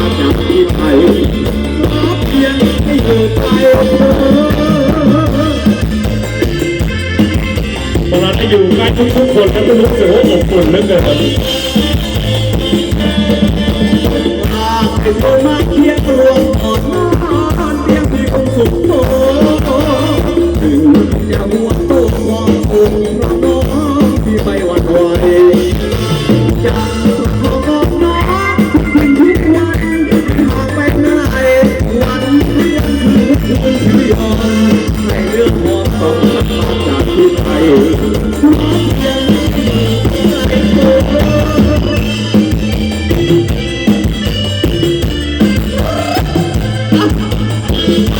ตอนนี้อยู่ใกล้ทุกคนก็จะรู้กว่าอบอุ่นเหลือเกินเป็นคนมาเคียงรว Thank